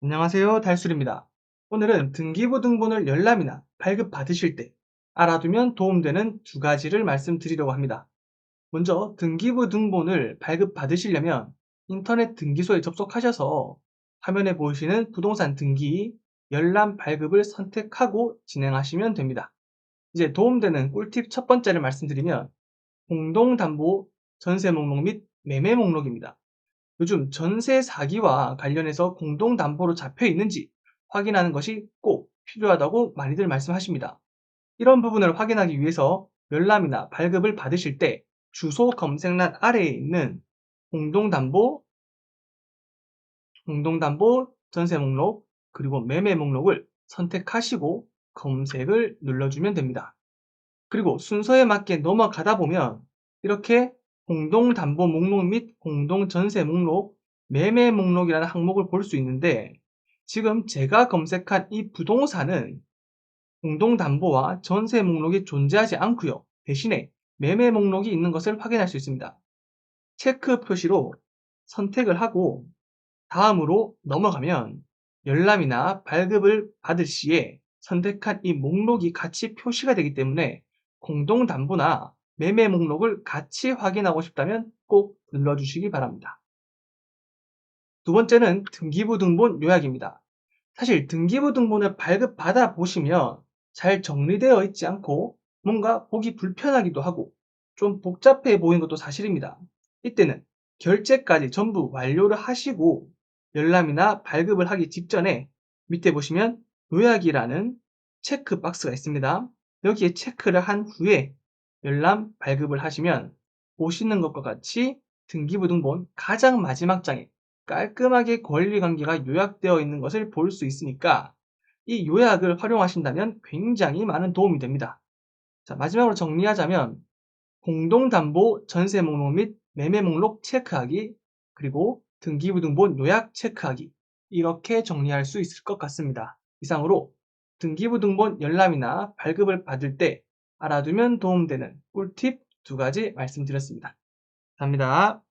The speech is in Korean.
안녕하세요. 달술입니다. 오늘은 등기부 등본을 열람이나 발급 받으실 때 알아두면 도움되는 두 가지를 말씀드리려고 합니다. 먼저 등기부 등본을 발급 받으시려면 인터넷 등기소에 접속하셔서 화면에 보이시는 부동산 등기, 열람 발급을 선택하고 진행하시면 됩니다. 이제 도움되는 꿀팁 첫 번째를 말씀드리면 공동담보 전세 목록 및 매매 목록입니다. 요즘 전세 사기와 관련해서 공동담보로 잡혀 있는지 확인하는 것이 꼭 필요하다고 많이들 말씀하십니다. 이런 부분을 확인하기 위해서 열람이나 발급을 받으실 때 주소 검색란 아래에 있는 공동담보, 공동담보 전세 목록, 그리고 매매 목록을 선택하시고 검색을 눌러주면 됩니다. 그리고 순서에 맞게 넘어가다 보면 이렇게 공동담보 목록 및 공동전세 목록, 매매 목록이라는 항목을 볼 수 있는데 지금 제가 검색한 이 부동산은 공동담보와 전세 목록이 존재하지 않고요. 대신에 매매 목록이 있는 것을 확인할 수 있습니다. 체크 표시로 선택을 하고 다음으로 넘어가면 열람이나 발급을 받을 시에 선택한 이 목록이 같이 표시가 되기 때문에 공동담보나 매매 목록을 같이 확인하고 싶다면 꼭 눌러주시기 바랍니다. 두 번째는 등기부 등본 요약입니다. 사실 등기부 등본을 발급받아 보시면 잘 정리되어 있지 않고 뭔가 보기 불편하기도 하고 좀 복잡해 보이는 것도 사실입니다. 이때는 결제까지 전부 완료를 하시고 열람이나 발급을 하기 직전에 밑에 보시면 요약이라는 체크 박스가 있습니다. 여기에 체크를 한 후에 열람 발급을 하시면 보시는 것과 같이 등기부등본 가장 마지막 장에 깔끔하게 권리관계가 요약되어 있는 것을 볼 수 있으니까 이 요약을 활용하신다면 굉장히 많은 도움이 됩니다. 자, 마지막으로 정리하자면 공동담보 전세 목록 및 매매 목록 체크하기 그리고 등기부등본 요약 체크하기 이렇게 정리할 수 있을 것 같습니다. 이상으로 등기부등본 열람이나 발급을 받을 때 알아두면 도움되는 꿀팁 두 가지 말씀드렸습니다. 감사합니다.